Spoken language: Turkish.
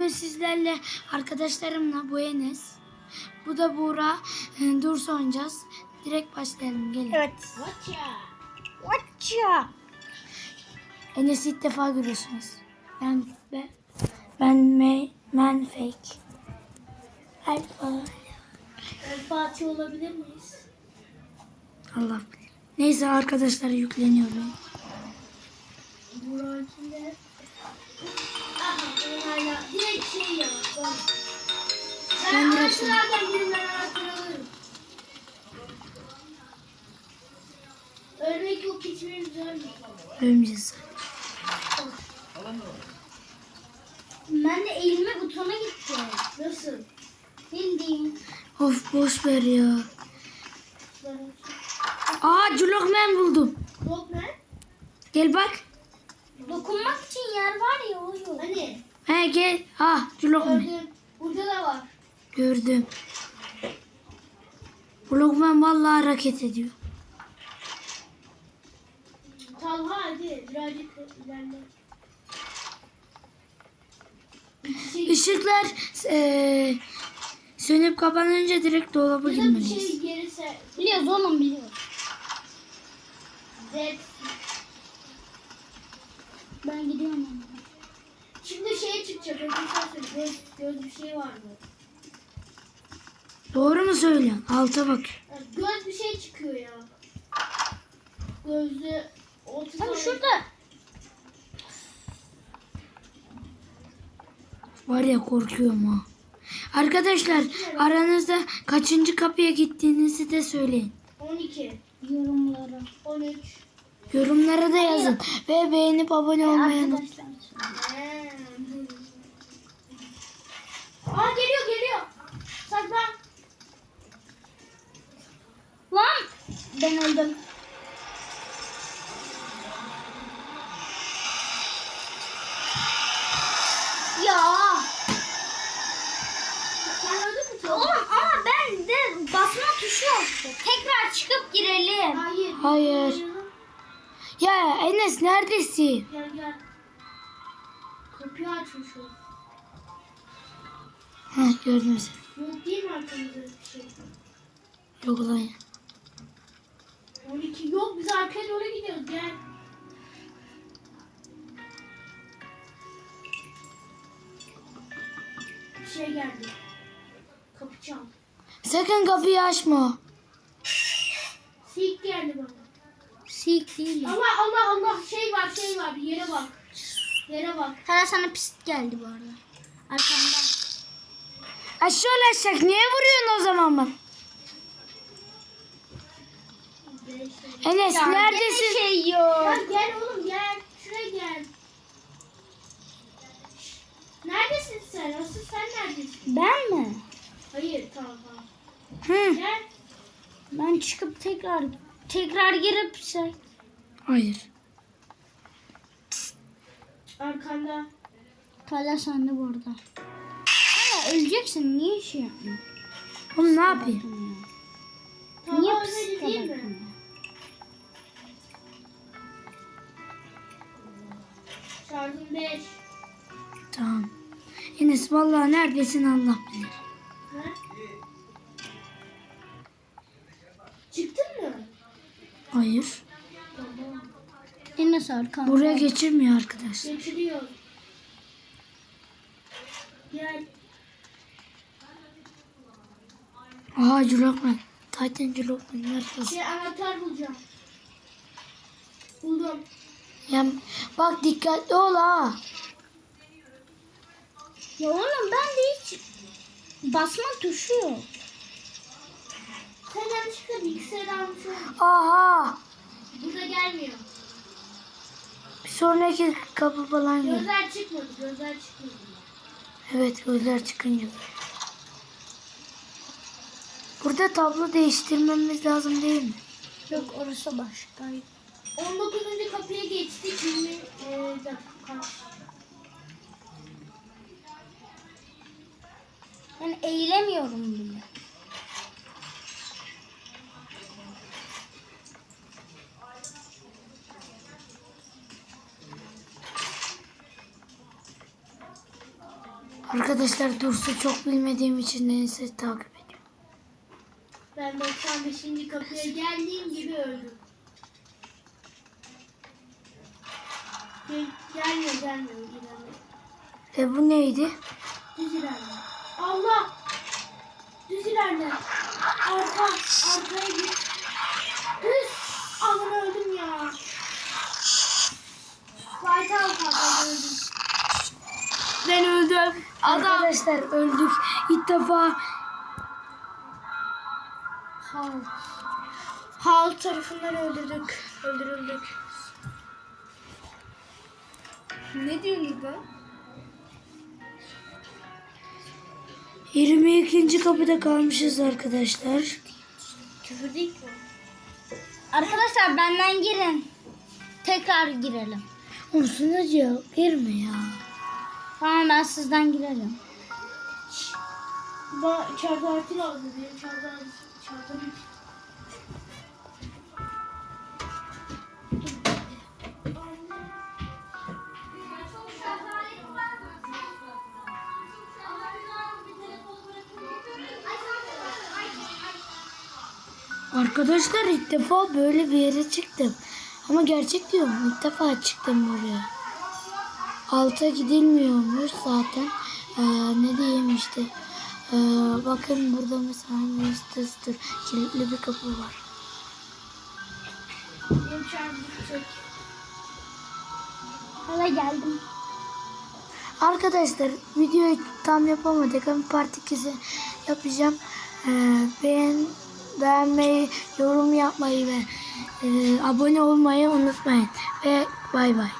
Bugün sizlerle arkadaşlarımla bu Enes, bu da Buğra, e, Durs oynayacağız. Direkt başlayalım gelin. Evet. Watcha. Watcha. Enes'i ilk defa görüyorsunuz. Ben ben ben me, man fake. Alfa. Fatih olabilir miyiz? Allah bilir. Neyse arkadaşlar yükleniyorum. Artılardan birinden artır alırım. Ölmek yok hiçbirimiz. Ölmeyeceğiz. Ben de eğilme butona gitti. Nasıl? Bildiğim. Of boş ver ya. Aa Culokman buldum. Ne? Gel bak. Dokunmak için yer var ya o yok. Hani? He gel. Ha Culokman. Gördüm. Burada da var. Gördüm. Blokman vallahi hareket ediyor. Talha hadi birazcık ilerle. Şey, Işıklar eee, sönüp kapanınca direkt dolaba ya da bir girmeliyiz. şey gelirse. Biliyoruz oğlum biliyoruz. Z. Ben gidiyorum. Şimdi şeye çıkacak. Göz, göz bir şey vardı. Doğru mu söylüyorsun? Alta bak. Göz bir şey çıkıyor ya. Gözlü. Tam şurada. Var ya korkuyorum ha. Arkadaşlar aranızda kaçıncı kapıya gittiğinizi de söyleyin. 12. Yorumlara. 13. Yorumlara da yazın. Ve beğenip abone olmayı unutmayın. Aa geliyor geliyor. Saklan. Lan. Ben öldüm. Ya. Sen öldün mü? Oğlum ama ben de basma tuşu yoktu. Tekrar çıkıp girelim. Hayır. Hayır. Ya Enes neredesin? Gel gel. Kapıyı açmış o. Heh gördüm seni. Yok değil mi arkamızda bir şey? Yok lan ya. 12 yok biz arkaya doğru gidiyoruz gel. Bir şey geldi. Kapı çal. Sakın kapıyı açma. Sik geldi bana. Sik değil. Allah Allah Allah şey var şey var yere bak. Yere bak. Sana sana pist geldi bu arada. Arkamdan. Aşağı ulaşacak. Niye vuruyorsun o zaman bana? Enes neredesin? şey yok. Gel, gel oğlum gel. Şuraya gel. Neredesin sen? Asıl sen neredesin? Ben mi? Hayır tamam tamam. Hı. Gel. Ben çıkıp tekrar tekrar girip şey. Hayır. Arkanda. Tala sende bu arada. Hala öleceksin. Niye şey yapmıyorsun? Oğlum ne yapayım? Tamam Niye öyle pist Şarjım 5. Tamam. Enes vallahi neredesin Allah bilir. Ha? Çıktın mı? Hayır. Tamam. Enes arkanda. Buraya geçirmiyor arkadaş. Geçiriyor. Gel. Aha Culokman. Titan neredesin? Şey anahtar bulacağım. Buldum. Ya bak dikkatli ol ha. Ya oğlum ben de hiç basma tuşu yok. Sen yanlışlıkla bilgisayarı almış oldun. Aha. Burada gelmiyor. Bir sonraki kapı falan gel. Gözler çıkmadı. Gözler çıkmadı. Evet gözler çıkınca. Burada tablo değiştirmemiz lazım değil mi? Yok orası başka. 19. kapıya geçtik. 20 e, dakika? Ben eğilemiyorum bile. Arkadaşlar Dursun çok bilmediğim için neyse takip ediyorum. Ben 95. kapıya geldiğim gibi öldüm. Gelmiyor gelmiyor ilerle. E bu neydi? Düz ilerle. Allah! Düz ilerle. Arka, arkaya git. Düz. Aman öldüm ya. Alpha ben öldüm. Ben öldüm. Arkadaşlar öldük. İlk defa Halt. Halt tarafından öldürdük. Ne diyorsun be? 22. kapıda kalmışız arkadaşlar. Küfür değil ki. Arkadaşlar benden girin. Tekrar girelim. Oğlum sunucu girme ya. Tamam ben sizden girelim. Ba içeride artı lazım diye içeride içeride Arkadaşlar ilk defa böyle bir yere çıktım. Ama gerçek diyorum ilk defa çıktım buraya. Alta gidilmiyormuş zaten. Ee, ne diyeyim işte. Ee, bakın burada mesela. Stir kilitli bir kapı var. Hala geldim. Arkadaşlar videoyu tam yapamadık ama part 2'si yapacağım. Ee, beğen, beğenmeyi, yorum yapmayı ve e, abone olmayı unutmayın. Ve bay bay.